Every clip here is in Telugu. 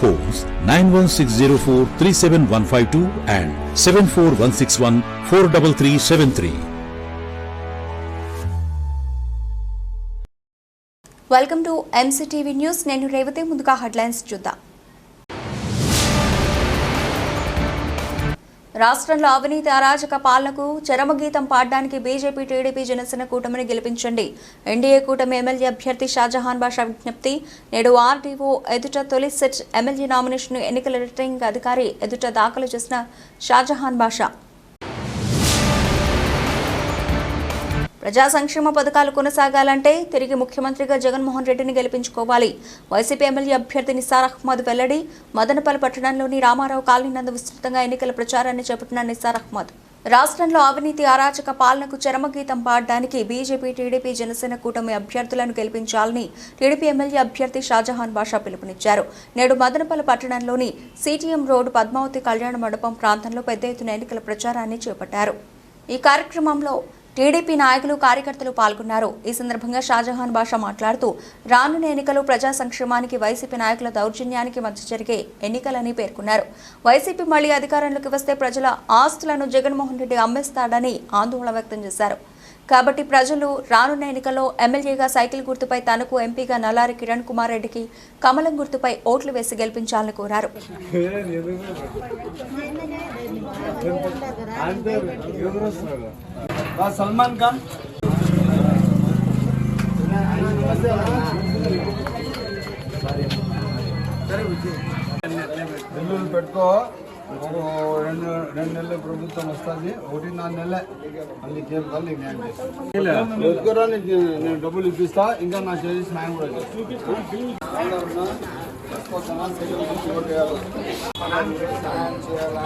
Phones 91604-37152 and 74161-43373. Welcome to MCTV news నేను రేవతి ముందుగా హెడ్లైన్స్ చూద్దాం రాష్ట్రంలో అవినీతి అరాజక పాలనకు చరమగీతం పాడడానికి బీజేపీ టీడీపీ జనసేన కూటమిని గెలిపించండి. ఎన్డీఏ కూటమి ఎమ్మెల్యే అభ్యర్థి షాజహాన్ బాషా విజ్ఞప్తి నేడు ఆర్డీఓ ఎదుట తొలి సెట్ ఎమ్మెల్యే నామినేషన్ ఎన్నికల రిటర్నింగ్ అధికారి ఎదుట దాఖలు చేసిన షాజహాన్ బాషా. ప్రజా సంక్షేమ పథకాలు కొనసాగాలంటే తిరిగి ముఖ్యమంత్రిగా జగన్మోహన్ రెడ్డిని గెలిపించుకోవాలి. వైసీపీ ఎమ్మెల్యే అభ్యర్థి నిసార్ అహ్మద్ వెల్లడి మదనపల్లి పట్టణంలోని రామారావు కాలనీ నందు విస్తృతంగా ఎన్నికల ప్రచారాన్ని చేపట్టిన నిసార్ అహ్మద్. రాష్ట్రంలో అవినీతి అరాచక పాలనకు చరమగీతం పాడడానికి బీజేపీ టీడీపీ జనసేన కూటమి అభ్యర్థులను గెలిపించాలని టీడీపీ ఎమ్మెల్యే అభ్యర్థి షాజహాన్ బాషా పిలుపునిచ్చారు. నేడు మదనపల్లి పట్టణంలోని సిటీఎం రోడ్డు పద్మావతి కళ్యాణ మండపం ప్రాంతంలో పెద్ద ఎత్తున ఎన్నికల ప్రచారాన్ని చేపట్టారు. ఈ కార్యక్రమంలో టీడీపీ నాయకులు కార్యకర్తలు పాల్గొన్నారు ఈ సందర్భంగా షాజహాన్ బాషా మాట్లాడుతూ రానున్న ఎన్నికలు ప్రజా సంక్షేమానికి వైసీపీ నాయకుల దౌర్జన్యానికి మధ్య జరిగే ఎన్నికలని పేర్కొన్నారు వైసీపీ మళ్ళీ అధికారంలోకి వస్తే ప్రజల ఆస్తులను జగన్మోహన్ రెడ్డి అమ్మేస్తాడని ఆందోళన వ్యక్తం చేశారు కాబట్టి ప్రజలు రానున్న ఎన్నికల్లో ఎమ్మెల్యేగా సైకిల్ గుర్తుపై తనకు ఎంపీగా నల్లారి కిరణ్ కుమార్ రెడ్డికి కమలం గుర్తుపై ఓట్లు వేసి గెలిపించాలని కోరారు సల్మాన్ ఖాన్. నెల్లూరు పెట్టుకో. రెండు రెండు నెలలు ప్రభుత్వం వస్తుంది. ఒకటి నాలుగు నెలలే. మళ్ళీ కేసు మళ్ళీ న్యాయం చేస్తాను నీకు నేను డబ్బులు ఇప్పిస్తా. ఇంకా నా చేసి న్యాయం కూడా చేయాలా?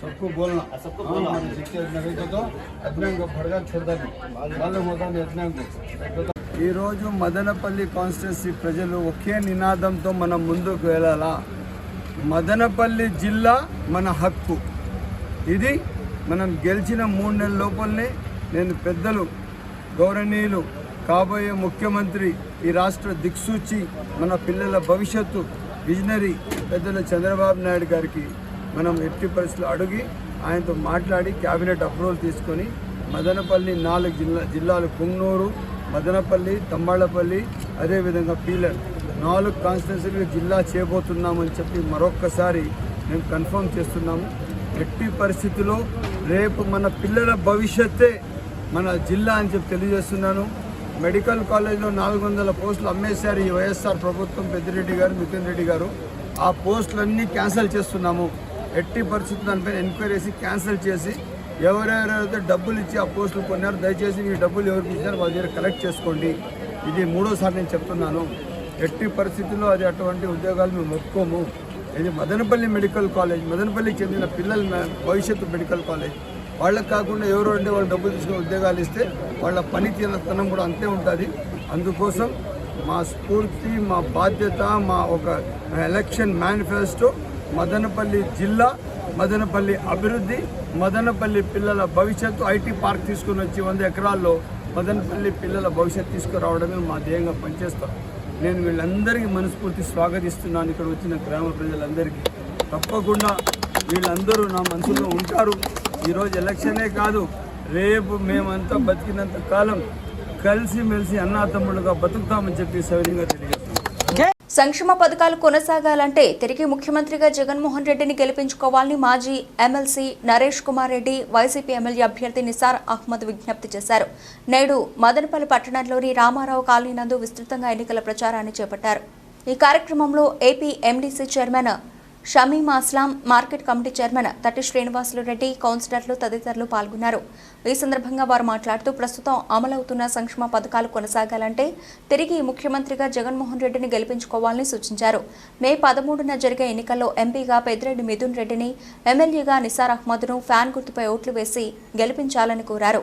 सबको बोलना सबको बोलना शिक्षक नहीं तो अपने को भड़का छोड़ देना मालूम होता नहीं अपने को ఈరోజు మదనపల్లి కాన్స్టిట్యున్సీ ప్రజలు ఒకే నినాదంతో మనం ముందుకు వెళ్ళాలా? మదనపల్లి జిల్లా మన హక్కు. ఇది మనం గెలిచిన మూడు నెలల లోపలనే నేను పెద్దలు గౌరవనీయులు కాబోయే ముఖ్యమంత్రి ఈ రాష్ట్ర దిక్సూచి మన పిల్లల భవిష్యత్తు విజనరీ పెద్దల చంద్రబాబు నాయుడు గారికి మనం ఎట్టి పరిస్థితులు అడిగి ఆయనతో మాట్లాడి క్యాబినెట్ అప్రూవల్ తీసుకొని మదనపల్లి నాలుగు జిల్లా జిల్లాలు పుంగనూరు మదనపల్లి తమ్మాళ్ళపల్లి అదేవిధంగా పీలర్. నాలుగు కాన్స్టిట్యున్సీలు జిల్లా చేయబోతున్నామని చెప్పి మరొక్కసారి మేము కన్ఫర్మ్ చేస్తున్నాము. ఎట్టి పరిస్థితిలో రేపు మన పిల్లల భవిష్యత్తే మన జిల్లా అని చెప్పి తెలియజేస్తున్నాను. మెడికల్ కాలేజ్లో నాలుగు వందల పోస్టులు అమ్మేశారు ఈ వైఎస్ఆర్ ప్రభుత్వం పెద్దిరెడ్డి గారు మిథున్ రెడ్డి గారు. ఆ పోస్టులన్నీ క్యాన్సిల్ చేస్తున్నాము. ఎట్టి పరిస్థితి దానిపైన ఎంక్వైరీ చేసి క్యాన్సిల్ చేసి ఎవరెవరైతే డబ్బులు ఇచ్చి ఆ పోస్టులు కొన్నారో దయచేసి మీ డబ్బులు ఎవరికి ఇచ్చారో వాళ్ళ దగ్గర కలెక్ట్ చేసుకోండి. ఇది మూడోసారి నేను చెప్తున్నాను. ఎట్టి పరిస్థితుల్లో అది అటువంటి ఉద్యోగాలు మేము ఒప్పుకోము. ఇది మదనపల్లి మెడికల్ కాలేజ్ మదనపల్లికి చెందిన పిల్లల భవిష్యత్తు మెడికల్ కాలేజ్. వాళ్ళకి కాకుండా ఎవరు అంటే వాళ్ళు డబ్బులు తీసుకుని ఉద్యోగాలు ఇస్తే వాళ్ళ పనితీరతనం కూడా అంతే ఉంటుంది. అందుకోసం మా స్ఫూర్తి మా బాధ్యత మా ఒక ఎలక్షన్ మేనిఫెస్టో మదనపల్లి జిల్లా మదనపల్లి అభివృద్ధి మదనపల్లి పిల్లల భవిష్యత్తు ఐటీ పార్క్ తీసుకుని వచ్చి వంద ఎకరాల్లో మదనపల్లి పిల్లల భవిష్యత్తు తీసుకురావడమే మా ధ్యేయంగా పనిచేస్తాం. నేను వీళ్ళందరికీ మనస్ఫూర్తి స్వాగతిస్తున్నాను. ఇక్కడ వచ్చిన గ్రామ ప్రజలందరికీ. తప్పకుండా వీళ్ళందరూ నా మనసులో ఉంటారు. ఈరోజు ఎలక్షనే కాదు రేపు మేమంతా బతికినంత కాలం కలిసిమెలిసి అన్నా తమ్ముళ్ళుగా బతుకుతామని చెప్పి సవిధంగా తెలియజేస్తున్నాను. సంక్షేమ పథకాలు కొనసాగాలంటే తిరిగి ముఖ్యమంత్రిగా జగన్మోహన్ రెడ్డిని గెలిపించుకోవాలని మాజీ MLC Naresh Kumar Reddy YCP MLA అభ్యర్థి నిసార్ అహ్మద్ విజ్ఞప్తి చేశారు. నేడు మదనపల్లి పట్టణంలోని రామారావు కాలనీ నందు విస్తృతంగా ఎన్నికల ప్రచారాన్ని చేపట్టారు. ఈ కార్యక్రమంలో AP MDC chairman Shamim Aslam market committee chairman Tatti Srinivasulu Reddy కౌన్సిలర్లు తదితరులు పాల్గొన్నారు. ఈ సందర్భంగా వారు మాట్లాడుతూ ప్రస్తుతం అమలవుతున్న సంక్షేమ పథకాలు కొనసాగాలంటే తిరిగి ముఖ్యమంత్రిగా జగన్మోహన్ రెడ్డిని గెలిపించుకోవాలని సూచించారు. మే పదమూడున జరిగే ఎన్నికల్లో ఎంపీగా పెద్దిరెడ్డి మిథున్ రెడ్డిని ఎమ్మెల్యేగా నిసార్ అహ్మద్ను ఫ్యాన్ గుర్తుపై ఓట్లు వేసి గెలిపించాలని కోరారు.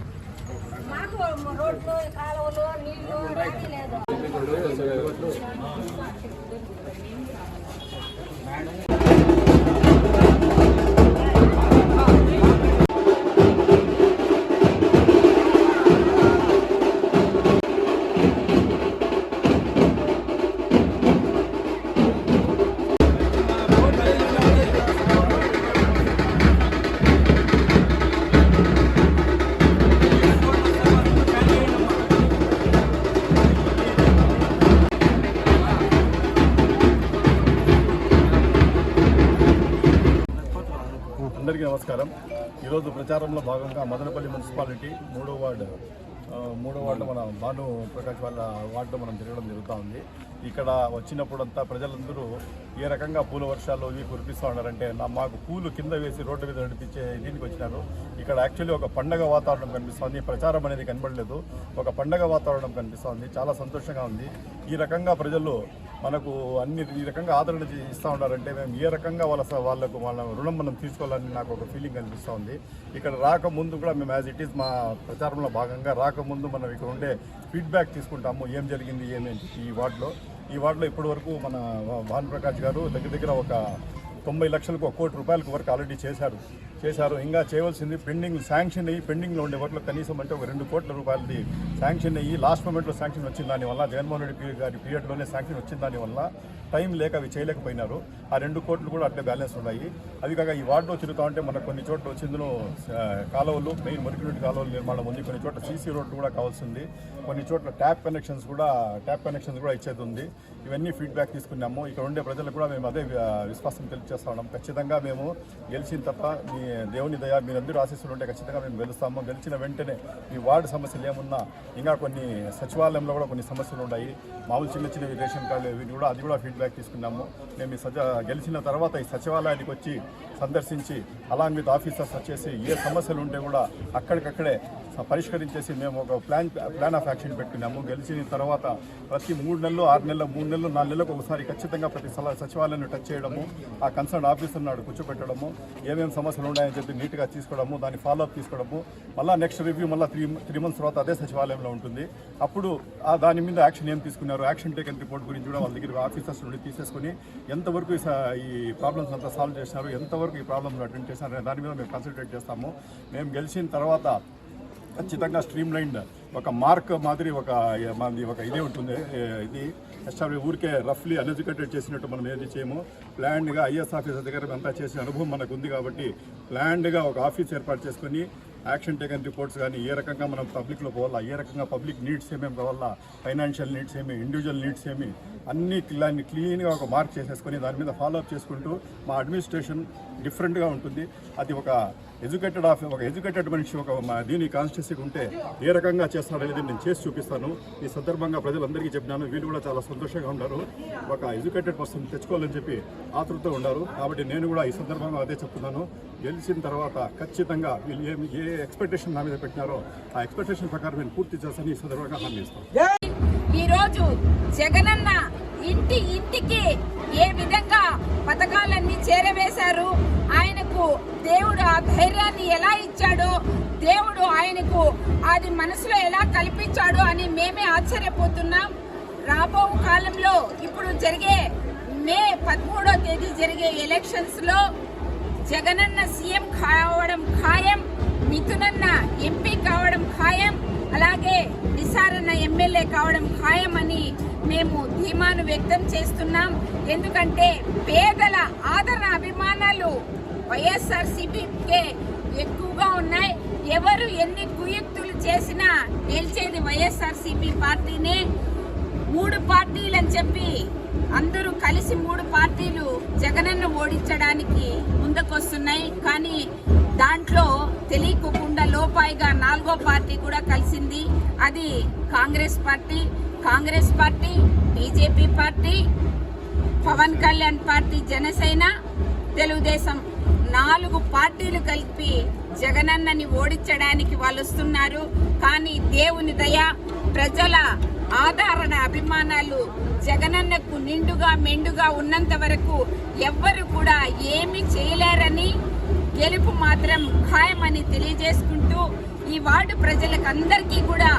మాకు రోడ్లు కాలువలు నీళ్ళు ఏమీ లేదు. ఈరోజు ప్రచారంలో భాగంగా మదనపల్లి మున్సిపాలిటీ మూడో వార్డు మూడో వార్డు మన భాను ప్రకాష్ వాళ్ళ వార్డు మనం తిరగడం జరుగుతూ ఉంది. ఇక్కడ వచ్చినప్పుడంతా ప్రజలందరూ ఏ రకంగా పూల వర్షాలు ఇవి కురిపిస్తూ ఉన్నారంటే నా మాకు పూలు కింద వేసి రోడ్డు మీద నడిపించే దీనికి వచ్చినారు. ఇక్కడ యాక్చువల్లీ ఒక పండగ వాతావరణం కనిపిస్తోంది ప్రచారం అనేది కనబడలేదు. ఒక పండగ వాతావరణం కనిపిస్తోంది చాలా సంతోషంగా ఉంది. ఈ రకంగా ప్రజలు మనకు అన్ని ఈ రకంగా ఆదరణ ఇస్తూ ఉన్నారంటే మేము ఏ రకంగా వాళ్ళ స- వాళ్ళకు వాళ్ళ రుణం మనం తీసుకోవాలని నాకు ఒక ఫీలింగ్ అనిపిస్తూ ఉంది. ఇక్కడ రాకముందు కూడా మేము యాజ్ ఇట్ ఈస్ మా ప్రచారంలో భాగంగా రాకముందు మనం ఇక్కడ ఉండే ఫీడ్బ్యాక్ తీసుకుంటాము. ఏం జరిగింది ఏమి ఈ వార్డులో. ఈ వార్డులో ఇప్పటి వరకు మన భాను ప్రకాష్ గారు దగ్గర దగ్గర ఒక తొంభై లక్షలకు ఒక కోటి రూపాయలకు వరకు ఆల్రెడీ చేశారు. చేశారు. ఇంకా చేయవలసింది పెండింగ్ శాంక్షన్ అయ్యి పెండింగ్లో ఉండే వాటిలో కనీసం అంటే ఒక రెండు కోట్ల రూపాయలది శాంక్షన్ అయ్యి లాస్ట్ మూమెంట్లో శాంక్షన్ వచ్చిన దానివల్ల జగన్మోహన్ రెడ్డి గారి పీరియడ్లోనే శాంక్షన్ వచ్చిన దానివల్ల టైం లేక అవి చేయలేకపోయినారు. ఆ రెండు కోట్లు కూడా అట్లే బ్యాలెన్స్ ఉన్నాయి. అవి కాక ఈ వార్డులో తిరుగుతా ఉంటే మనకు కొన్ని చోట్ల వచ్చిందులో కాలువలు మెయిన్ మురికినీటి కాలువలు నిర్మాణం ఉంది. కొన్ని చోట్ల సీసీ రోడ్లు కూడా కావాల్సింది. కొన్ని చోట్ల ట్యాప్ కనెక్షన్స్ కూడా ట్యాప్ కనెక్షన్స్ కూడా ఇచ్చేది ఉంది. ఇవన్నీ ఫీడ్బ్యాక్ తీసుకున్నాము. ఇక్కడ ఉండే ప్రజలకు కూడా మేము అదే విశ్వాసం తెలియజేస్తా ఉన్నాం. ఖచ్చితంగా మేము గెలిచిన తప్ప మీ దేవుని దయ మీరందరూ ఆశీస్సులు ఉంటే ఖచ్చితంగా మేము గెలుస్తాము. గెలిచిన వెంటనే ఈ వార్డు సమస్యలు ఏమున్నా ఇంకా కొన్ని సచివాలయంలో కూడా కొన్ని సమస్యలు ఉన్నాయి మామూలు చిన్న చిన్నవి రేషన్ కార్డులు ఇవి కూడా అది కూడా ఫీడ్బ్యాక్ తీసుకున్నాము. మేము ఈ సజ గెలిచిన తర్వాత ఈ సచివాలయానికి వచ్చి సందర్శించి అలాంగ్ విత్ ఆఫీసర్స్ వచ్చేసి ఏ సమస్యలు ఉంటే కూడా అక్కడికక్కడే పరిష్కరించేసి మేము ఒక ప్లాన్ ప్లాన్ ఆఫ్ యాక్షన్ పెట్టుకున్నాము గెలిచిన తర్వాత ప్రతి మూడు నెలలు ఆరు నెలలు మూడు నెలలు నాలుగు నెలలకు ఒకసారి ఖచ్చితంగా ప్రతి సచివాలయాన్ని టచ్ చేయడము ఆ కన్సర్న్ ఆఫీసర్ నాడు కూర్చోబెట్టడము ఏమేమి సమస్యలు ఉన్నాయని చెప్పి నీట్గా తీసుకోవడము దాని ఫాలో అప్ తీసుకోవడము. మళ్ళీ నెక్స్ట్ రివ్యూ మళ్ళీ త్రీ త్రీ మంత్స్ తర్వాత అదే సచివాలయంలో ఉంటుంది. అప్పుడు ఆ దాని మీద యాక్షన్ ఏం తీసుకున్నారు? యాక్షన్ టేకన్ రిపోర్ట్ గురించి కూడా వాళ్ళ దగ్గర ఆఫీసర్స్ నుండి తీసేసుకుని ఎంతవరకు స- ఈ ప్రాబ్లమ్స్ అంతా సాల్వ్ చేసినారు? ఎంతవరకు ఈ ప్రాబ్లమ్స్ అటెండ్ చేశారు. అనే దాని మీద మేము కాన్సన్ట్రేట్ చేస్తాము. మేము గెలిచిన తర్వాత ఖచ్చితంగా స్ట్రీమ్ లైన్ ఒక మార్క్ మాదిరి ఒక మాది ఒక ఇదే ఉంటుంది. ఇది ఎస్టాబ్లిష్ ఊరికే రఫ్లీ అన్ఎడ్యుకేటెడ్ చేసినట్టు మనం ఏది చేయము. ప్లాన్డ్గా ఐఎస్ ఆఫీసర్ దగ్గర అంతా చేసిన అనుభవం మనకు ఉంది కాబట్టి ప్లాన్డ్గా ఒక ఆఫీస్ ఏర్పాటు చేసుకొని యాక్షన్ టేకన్ రిపోర్ట్స్ కానీ ఏ రకంగా మనం పబ్లిక్లో పోవాలా ఏ రకంగా పబ్లిక్ నీడ్స్ ఏమేమి కావాలా ఫైనాన్షియల్ నీడ్స్ ఏమి ఇండివిజువల్ నీడ్స్ ఏమి అన్ని క్లాన్ని క్లీన్గా ఒక మార్క్ చేసేసుకొని దాని మీద ఫాలోఅప్ చేసుకుంటూ మా అడ్మినిస్ట్రేషన్ డిఫరెంట్గా ఉంటుంది. అది ఒక ఎడ్యుకేటెడ్ ఆఫ్ ఒక ఎడ్యుకేటెడ్ మనిషి ఒక దీని కాన్స్టిట్యూన్సీకి ఉంటే ఏ రకంగా చేస్తారో అనేది నేను చేసి చూపిస్తాను. ఈ సందర్భంగా ప్రజలందరికీ చెప్పినాను. వీళ్ళు కూడా చాలా సంతోషంగా ఉన్నారు. ఒక ఎడ్యుకేటెడ్ పర్సన్ తెచ్చుకోవాలని చెప్పి ఆతృతతో ఉన్నారు. కాబట్టి నేను కూడా ఈ సందర్భంగా అదే చెప్తున్నాను. గెలిచిన తర్వాత ఖచ్చితంగా వీళ్ళు ఏం ఏ ఎక్స్పెక్టేషన్ నా మీద పెట్టినారో ఆ ఎక్స్పెక్టేషన్ ప్రకారం నేను పూర్తి చేస్తాను ఈ సందర్భంగా హామీ ఇస్తాను. ఈ రోజు జగనన్న ఇంటి ఇంటికి ఏ విధంగా పథకాలన్నీ చేరవేశారు? ఆయనకు దేవుడు ఆ ధైర్యాన్ని ఎలా ఇచ్చాడో దేవుడు ఆయనకు అది మనసులో ఎలా కల్పించాడో అని మేమే ఆశ్చర్యపోతున్నాం. రాబో కాలంలో ఇప్పుడు జరిగే మే పదమూడో తేదీ జరిగే ఎలక్షన్స్లో జగనన్న సీఎం కావడం ఖాయం మిథునన్న ఎంపీ కావడం ఖాయం అలాగే నిసారన్న ఎమ్మెల్యే కావడం ఖాయం అని మేము ధీమాను వ్యక్తం చేస్తున్నాం. ఎందుకంటే పేదల ఆదరణ అభిమానాలు వైఎస్ఆర్సీపీకే ఎక్కువగా ఉన్నాయి. ఎవరు ఎన్ని కుయుక్తులు చేసినా గెలిచేది వైఎస్ఆర్సీపీ పార్టీనే. మూడు పార్టీలు అని చెప్పి అందరూ కలిసి మూడు పార్టీలు జగనన్న ఓడించడానికి ముందుకొస్తున్నాయి. కానీ దాంట్లో తెలియకోకుండా లోపాయిగా నాలుగో పార్టీ కూడా కలిసింది. అది Congress party. Congress party BJP party Pawan Kalyan party Janasena Telugu Desam నాలుగు పార్టీలు కలిపి జగనన్నని ఓడించడానికి వాళ్ళు వస్తున్నారు. కానీ దేవుని దయ ప్రజల ఆదరణ అభిమానాలు జగనన్నకు నిండుగా మెండుగా ఉన్నంత వరకు ఎవ్వరు కూడా ఏమి చేయలేరని గెలుపు మాత్రం ఖాయమని తెలియజేసుకుంటూ ఈ వార్డు ప్రజలకు అందరికీ కూడా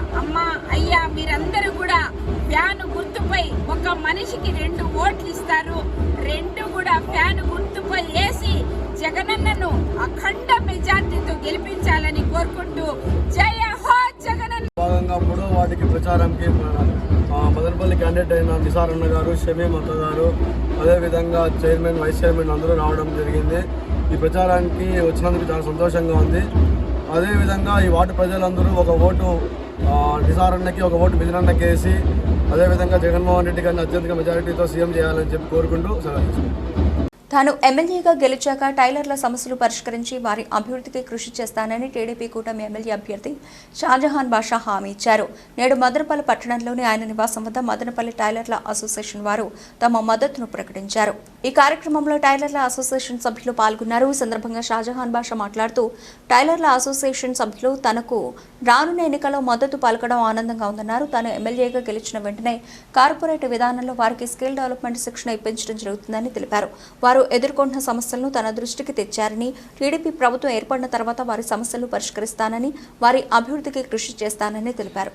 క్యాండిడేట్ అన్న గారు షమీ మత గారు అదేవిధంగా చైర్మన్ వైస్ చైర్మన్ అందరూ రావడం జరిగింది. ఈ ప్రచారానికి వచ్చినందుకు చాలా సంతోషంగా ఉంది. అదేవిధంగా ఈ వార్డు ప్రజలందరూ ఒక ఓటు నిసారన్నకి ఒక ఓటు మిథునన్నకి వేసి అదేవిధంగా జగన్మోహన్ రెడ్డి గారిని అత్యధిక మెజారిటీతో సీఎం చేయాలని చెప్పి కోరుకుంటూ సెలవు తాను ఎమ్మెల్యేగా గెలిచాక టైలర్ల సమస్యలు పరిష్కరించి వారి అభివృద్ధికి కృషి చేస్తానని టీడీపీ కూటమి ఎమ్మెల్యే అభ్యర్థి షాజహాన్ బాషా హామీ ఇచ్చారు. నేడు మదనపల్లి పట్టణంలోని ఆయన నివాసం వద్ద మదనపల్లి టైలర్ల అసోసియేషన్ వారు తమ మద్దతును ప్రకటించారు. ఈ కార్యక్రమంలో టైలర్ల అసోసియేషన్ సభ్యులు పాల్గొన్నారు. ఈ సందర్భంగా షాజహాన్ బాషా మాట్లాడుతూ టైలర్ల అసోసియేషన్ సభ్యులు తనకు రానున్న ఎన్నికల్లో మద్దతు పలకడం ఆనందంగా ఉందన్నారు. తాను ఎమ్మెల్యేగా గెలిచిన వెంటనే కార్పొరేట్ విధానంలో వారికి స్కిల్ డెవలప్మెంట్ శిక్షణ ఇప్పించడం జరుగుతుందని తెలిపారు. వారు వారు ఎదుర్కొంటున్న సమస్యలను తన దృష్టికి తెచ్చారని టీడీపీ ప్రభుత్వం ఏర్పడిన తర్వాత వారి సమస్యలు పరిష్కరిస్తానని వారి అభివృద్ధికి కృషి చేస్తానని తెలిపారు.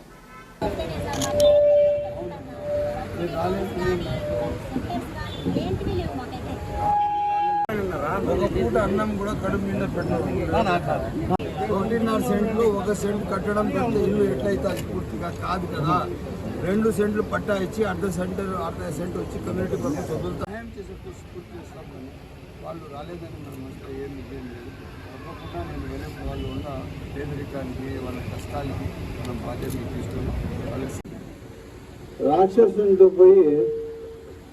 ఒక పూట అన్నం కూడా కడుపు నిండా పెట్టడం ఒకటిన్నర సెంట్లు ఒక సెంట్ కట్టడం పెద్ద ఇల్లు ఎట్లయితే అది పూర్తిగా కాదు కదా. రెండు సెంట్లు పట్టా ఇచ్చి అర్ధ సెంటర్ అర్ధ సెంట్ వచ్చి కమ్యూనిటీ పక్కన చదువుతా సహాయం చేసే కృషి పూర్తి చేస్తామని వాళ్ళు రాలేదని మనం అంతా ఏం ఇదేం లేదు. తప్పకుండా నేను వేరే వాళ్ళు ఉన్న పేదరికానికి వాళ్ళ కష్టాలకి మనం బాధ్యత తీసుకున్నాం రాక్షసునితో పోయి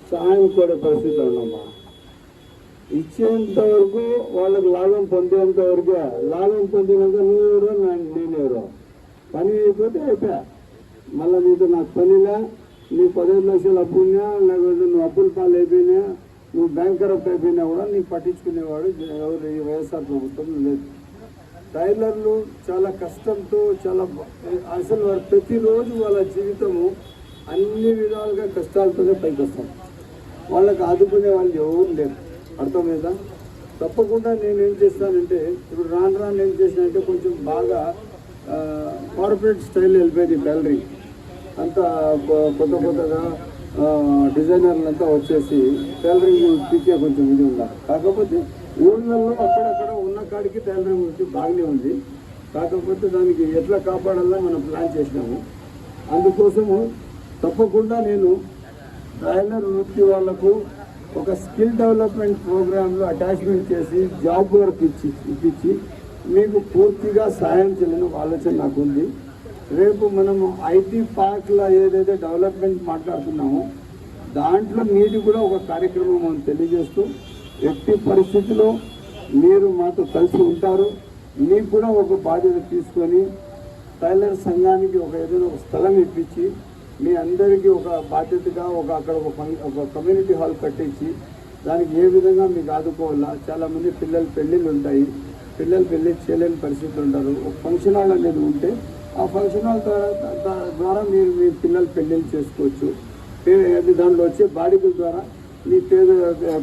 సాయం కోరే పరిస్థితి ఉన్నామా ఇచ్చేంత వరకు వాళ్ళకి లాభం పొందేంత వరకే లాభం పొందినాక నువ్వెవరో నా- నేనెవరో పని అయిపోతే అయిపోయా మళ్ళీ నీతో నాకు పనిలే నీ పదహైదు లక్షలు అప్పున్నా లేకపోతే నువ్వు అప్పుల పాలు అయిపోయినా నువ్వు బ్యాంక్ అయిపోయినా కూడా నీకు పట్టించుకునేవాడు ఎవరు ఈ వైఎస్ఆర్ ప్రభుత్వం లేదు. టైలర్లు చాలా కష్టంతో చాలా అసలు వారు ప్రతిరోజు వాళ్ళ జీవితము అన్ని విధాలుగా కష్టాలతోనే పైకి వస్తాం వాళ్ళకి ఆదుకునే వాళ్ళు ఎవరు లేరు. అర్థమైందా? తప్పకుండా నేను ఏం చేస్తానంటే ఇప్పుడు రాను రాను ఏం చేసినంటే కొంచెం బాగా కార్పొరేట్ స్టైల్ వెళ్ళిపోయింది గ్యాలరీ అంతా కొత్త కొత్తగా డిజైనర్లంతా డిజైనర్లు అంతా వచ్చేసి టైలరింగ్ పీకే కొంచెం ఇది ఉన్నారు కాకపోతే ఊళ్ళల్లో అక్కడక్కడ ఉన్న కాడికి టైలరింగ్ వచ్చి బాగానే ఉంది. కాకపోతే దానికి ఎట్లా కాపాడాలో మనం ప్లాన్ చేసినాము. అందుకోసము తప్పకుండా నేను టైలర్ వృత్తి వాళ్ళకు ఒక స్కిల్ డెవలప్మెంట్ ప్రోగ్రాంలో అటాచ్మెంట్ చేసి జాబ్ వర్క్ ఇచ్చి ఇప్పించి మీకు పూర్తిగా సాయం చేయాలని ఆలోచన నాకు ఉంది రేపు మనము ఐటీ పార్క్లో ఏదైతే డెవలప్మెంట్ మాట్లాడుతున్నామో దాంట్లో మీది కూడా ఒక కార్యక్రమం మనం తెలియజేస్తూ ఎట్టి పరిస్థితిలో మీరు మాతో కలిసి ఉంటారు. మీకు కూడా ఒక బాధ్యత తీసుకొని టైలర్ సంఘానికి ఒక ఏదైనా ఒక స్థలం ఇప్పించి మీ అందరికీ ఒక బాధ్యతగా ఒక అక్కడ ఒక ఒక కమ్యూనిటీ హాల్ కట్టించి దానికి ఏ విధంగా మీకు ఆదుకోవాలా? చాలామంది పిల్లలు పెళ్ళిళ్ళు ఉంటాయి. పిల్లలు పెళ్ళి చేయలేని పరిస్థితులు ఉంటారు ఒక ఫంక్షన్ హాల్ అనేది ఉంటే ఆ ఫంక్షన్ హాల్ ద్వారా ద్వారా మీరు మీ పిల్లలు పెళ్ళిళ్ళు చేసుకోవచ్చు. అది దాంట్లో వచ్చే బాడిగల ద్వారా మీ పేద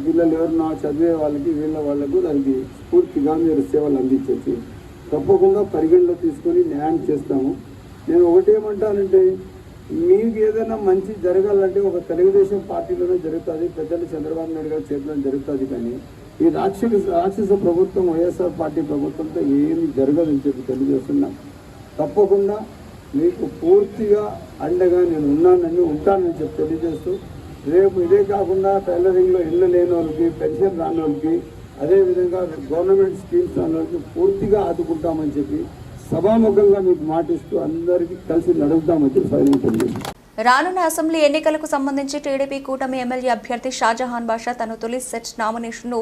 పిల్లలు ఎవరున్నా చదివే వాళ్ళకి వీళ్ళ వాళ్ళకు దానికి స్ఫూర్తిగా మీరు సేవలు అందించవచ్చు. తప్పకుండా పరిగణలో తీసుకొని న్యాయం చేస్తాము. నేను ఒకటేమంటానంటే మీకు ఏదైనా మంచి జరగాలంటే ఒక తెలుగుదేశం పార్టీలోనే జరుగుతుంది పెద్దలు చంద్రబాబు నాయుడు గారి చేతిలో జరుగుతుంది కానీ ఈ రాక్షస రాక్షస ప్రభుత్వం వైఎస్ఆర్ పార్టీ ప్రభుత్వంతో ఏమి జరగదని చెప్పి తెలియజేస్తున్నాం తప్పకుండా మీకు పూర్తిగా అండగా నేను ఉన్నానని ఉంటానని చెప్పి తెలియజేస్తూ రేపు ఇదే కాకుండా టైలరింగ్లో ఇళ్ళు లేని వాళ్ళకి పెన్షన్ రాని వాళ్ళకి అదేవిధంగా గవర్నమెంట్ స్కీమ్స్ రాని వాళ్ళకి పూర్తిగా ఆదుకుంటామని చెప్పి సభాముఖంగా మీకు మాటిస్తూ అందరికీ కలిసి నడుపుతామని చెప్పి రానున్న అసెంబ్లీ ఎన్నికలకు సంబంధించి టీడీపీ కూటమి ఎమ్మెల్యే అభ్యర్థి షాజహాన్ బాషా తన తొలి సెట్ నామినేషన్ను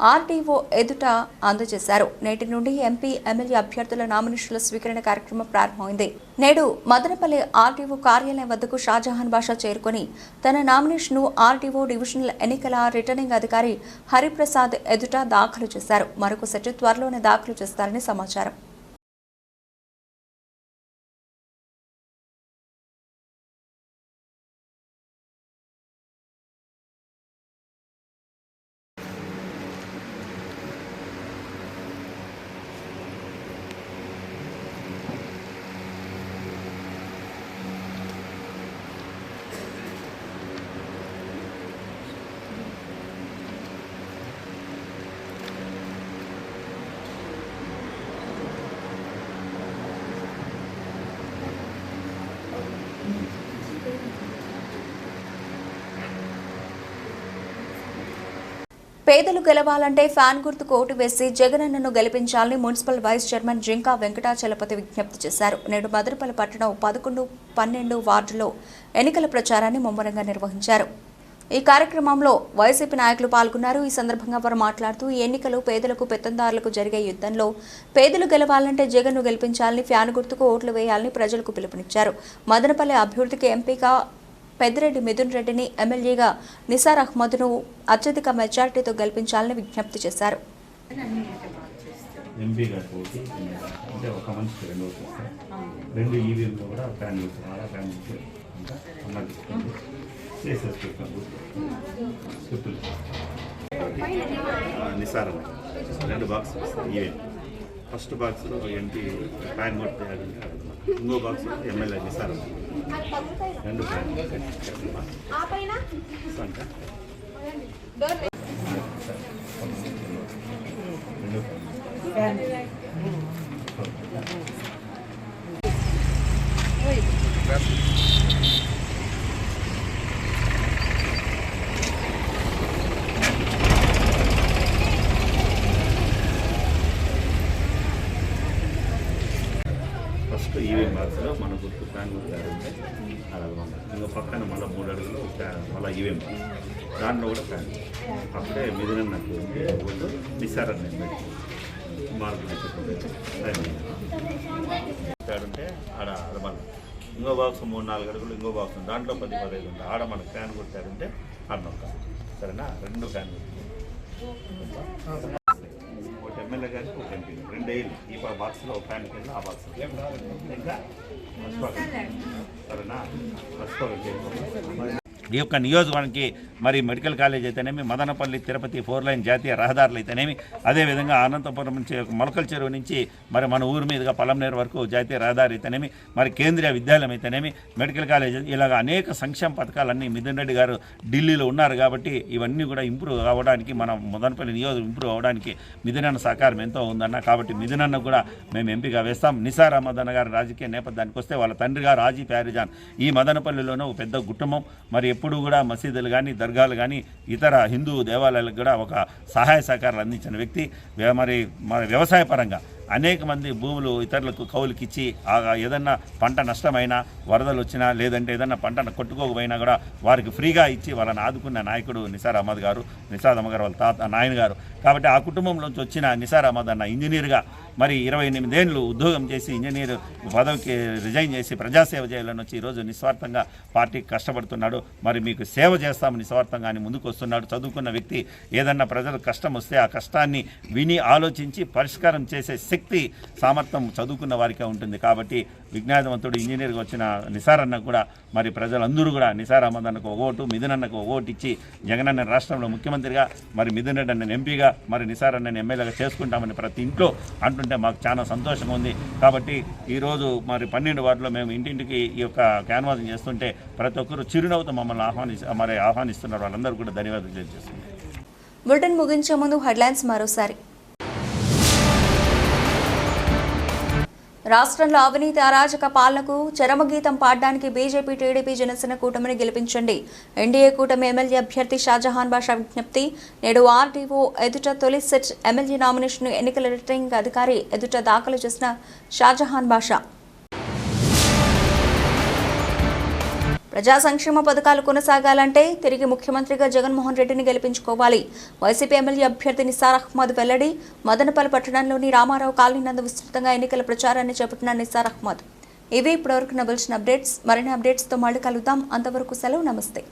ఆర్డీఓ ఎదుట అందజేశారు. నేటి నుండి ఎంపీ ఎమ్మెల్యే అభ్యర్థుల నామినేషన్ల స్వీకరణ కార్యక్రమం ప్రారంభమైంది. నేడు మదనపల్లి ఆర్డీఓ కార్యాలయం వద్దకు షాజహాన్ బాషా చేరుకొని తన నామినేషన్ను ఆర్డీఓ డివిజనల్ ఎన్నికల రిటర్నింగ్ అధికారి హరిప్రసాద్ ఎదుట దాఖలు చేశారు. మరొక సెట్ త్వరలోనే దాఖలు చేస్తారని సమాచారం. పేదలు గెలవాలంటే ఫ్యాన్ గుర్తుకు ఓటు వేసి జగనన్నను గెలిపించాలని municipal vice chairman Jinka Venkatachalapathi విజ్ఞప్తి చేశారు. నేడు మదనపల్లి పట్టణం పదకొండు పన్నెండు వార్డులో ఎన్నికల ప్రచారాన్ని ముమ్మరంగా నిర్వహించారు. ఈ కార్యక్రమంలో వైసీపీ నాయకులు పాల్గొన్నారు. ఈ సందర్భంగా వారు మాట్లాడుతూ ఈ ఎన్నికలు పేదలకు పెత్తందారులకు జరిగే యుద్ధంలో పేదలు గెలవాలంటే జగన్ను గెలిపించాలని ఫ్యాన్ గుర్తుకు ఓట్లు వేయాలని ప్రజలకు పిలుపునిచ్చారు. మదనపల్లి అభివృద్ధికి ఎంపీగా పెద్దిరెడ్డి మిథున్ రెడ్డిని ఎమ్మెల్యేగా నిసార్ అహ్మద్ను అత్యధిక మెజార్టీతో గెలిపించాలని విజ్ఞప్తి చేశారు. ఎంపీ గారికి ఒకటి అంటే ఒక మనిషికి రెండు ఓట్లు రెండు ఈవీఎంలో కూడా ఫ్యాన్ చాలా ఫ్యాన్ నిసారం రెండు బాక్స్ ఈవీఎం. ఫస్ట్ బాక్స్లో ఎంపీ ఫ్యాన్ కొట్టి ఇంకో బాక్స్లో ఎమ్మెల్యే నిసారం రెండు ఫ్యాన్ సంఖ్య రెండు ఫ్యాన్ ఫస్ట్ ఈవీఎం బాక్స్లో మన గుర్తు ఫ్యాన్ గుర్తు ఉంటే అలాగే ఉంటుంది ఇంకా పక్కన మళ్ళీ మూడు అడుగులు ఫ్యాన్ మళ్ళీ ఈవీఎం దాంట్లో కూడా ఫ్యాన్ అప్పుడే మిగిలిన నాకు ఓట్లు నిస్సారని నేను పెట్టి మార్కులు ఆడ అడమల్ల ఇంకో బాక్స్ మూడు నాలుగు అడుగులు ఇంకో బాక్స్ ఉంది. దాంట్లో పది పదహైదు ఉంది. ఆడ మనకు ఫ్యాన్ కొట్టారంటే ఆడ నొక్క సరేనా? రెండు ఫ్యాన్ ఒకటి ఎమ్మెల్యే గారికి ఒక ఎంపీ. రెండు వేలు. ఈ బాక్స్లో ఒక ఫ్యాన్కి వెళ్ళి ఆ బాక్స్ ఇంకా? సరేనా? మర్చిపోకండి ఈ యొక్క నియోజకవర్గానికి మరి మెడికల్ కాలేజ్ అయితేనేమి మదనపల్లి తిరుపతి ఫోర్ లైన్ జాతీయ రహదారులు అయితేనేమి అదేవిధంగా అనంతపురం నుంచి మొలకల చెరువు నుంచి మరి మన ఊరు మీదుగా పలంనేరు వరకు జాతీయ రహదారి అయితేనేమి మరి కేంద్రీయ విద్యాలయం అయితేనేమి మెడికల్ కాలేజ్ ఇలాగ అనేక సంక్షేమ పథకాలన్నీ మిథున్ రెడ్డి గారు ఢిల్లీలో ఉన్నారు కాబట్టి ఇవన్నీ కూడా ఇంప్రూవ్ అవ్వడానికి మన మదనపల్లి నియోజకం ఇంప్రూవ్ అవ్వడానికి మిథునన్న సహకారం ఎంతో ఉందన్న కాబట్టి మిథునన్న కూడా మేము ఎంపిక వేస్తాం. నిసార్ అహ్మద్ అన్న గారి రాజకీయ నేపథ్యానికి వస్తే వాళ్ళ తండ్రి గారు ఆజీ ప్యారిజాన్. ఈ మదనపల్లిలోనే ఒక పెద్ద కుటుంబం. మరి ఎప్పుడు కూడా మసీదులు కానీ దర్గాలు కానీ ఇతర హిందూ దేవాలయాలకు కూడా ఒక సహాయ సహకారాలు అందించిన వ్యక్తి. మరి మరి వ్యవసాయ పరంగా అనేక మంది భూములు ఇతరులకు కౌలుకి ఇచ్చి ఆ ఏదన్నా పంట నష్టమైనా వరదలు వచ్చినా లేదంటే ఏదన్నా పంటను కొట్టుకోకపోయినా కూడా వారికి ఫ్రీగా ఇచ్చి వాళ్ళని ఆదుకున్న నాయకుడు నిసార్ అహ్మద్ గారు నిసార్ అహ్మద్ గారు వాళ్ళ తాత నాయన గారు. కాబట్టి ఆ కుటుంబంలోంచి వచ్చిన నిసార్ అహ్మద్ అన్న ఇంజనీర్గా మరి ఇరవై ఎనిమిదేళ్ళు ఉద్యోగం చేసి ఇంజనీర్ పదవికి రిజైన్ చేసి ప్రజాసేవ చేయాలని వచ్చి ఈరోజు నిస్వార్థంగా పార్టీకి కష్టపడుతున్నాడు. మరి మీకు సేవ చేస్తాము నిస్వార్థంగా అని ముందుకు వస్తున్నాడు. చదువుకున్న వ్యక్తి ఏదన్నా ప్రజలకు కష్టం వస్తే ఆ కష్టాన్ని విని ఆలోచించి పరిష్కారం చేసే శక్తి సామర్థ్యం చదువుకున్న వారికే ఉంటుంది. కాబట్టి విజ్ఞానవంతుడు ఇంజనీర్గా వచ్చిన నిసార్ అన్న కూడా మరి ప్రజలందరూ కూడా నిసార్ అహ్మద్ అన్నకు ఒక ఓటు మిథునన్నకు ఒక ఓటు ఇచ్చి జగనన్న రాష్ట్రంలో ముఖ్యమంత్రిగా మరి మిథున్ ఎంపీగా ఎమ్మెల్యేగా మరి నిసార్ అన్నని ఎమ్మెల్యేగా చేసుకుంటామని ప్రతి ఇంట్లో అంటుంటే మాకు చాలా సంతోషంగా ఉంది. కాబట్టి ఈరోజు మరి పన్నెండు వార్డులో మేము ఇంటింటికి ఈ యొక్క క్యాన్వాసింగ్ చేస్తుంటే ప్రతి ఒక్కరు చిరునవ్వుతో మమ్మల్ని ఆహ్వాని మరి ఆహ్వానిస్తున్నారు. వాళ్ళందరూ కూడా ధన్యవాదాలు తెలియజేస్తున్నారు. బులెటిన్ ముగించే ముందు హెడ్లైన్స్ మరోసారి. రాష్ట్రంలో అవినీతి అరాజక పాలనకు చరమగీతం పాడడానికి బీజేపీ టీడీపీ జనసేన కూటమిని గెలిపించండి. ఎన్డీఏ కూటమి ఎమ్మెల్యే అభ్యర్థి షాజహాన్ బాషా విజ్ఞప్తి నేడు ఆర్డీఓ ఎదుట తొలి సెట్ ఎమ్మెల్యే నామినేషన్ ఎన్నికల రిటర్నింగ్ అధికారి ఎదుట దాఖలు చేసిన షాజహాన్ బాషా. ప్రజా సంక్షేమ పథకాలు కొనసాగాలంటే తిరిగి ముఖ్యమంత్రిగా జగన్మోహన్ రెడ్డిని గెలిపించుకోవాలి. వైసీపీ ఎమ్మెల్యే అభ్యర్థి నిసార్ అహ్మద్ వెల్లడి మదనపల్లి పట్టణంలోని రామారావు కాలనీ నందు విస్తృతంగా ఎన్నికల ప్రచారాన్ని చేపట్టిన నిసార్ అహ్మద్. ఇవి ఇప్పటివరకు నవల్సిన అప్డేట్స్. మరిన్ని అప్డేట్స్తో మళ్ళీ కలుద్దాం. అంతవరకు సెలవు. నమస్తే.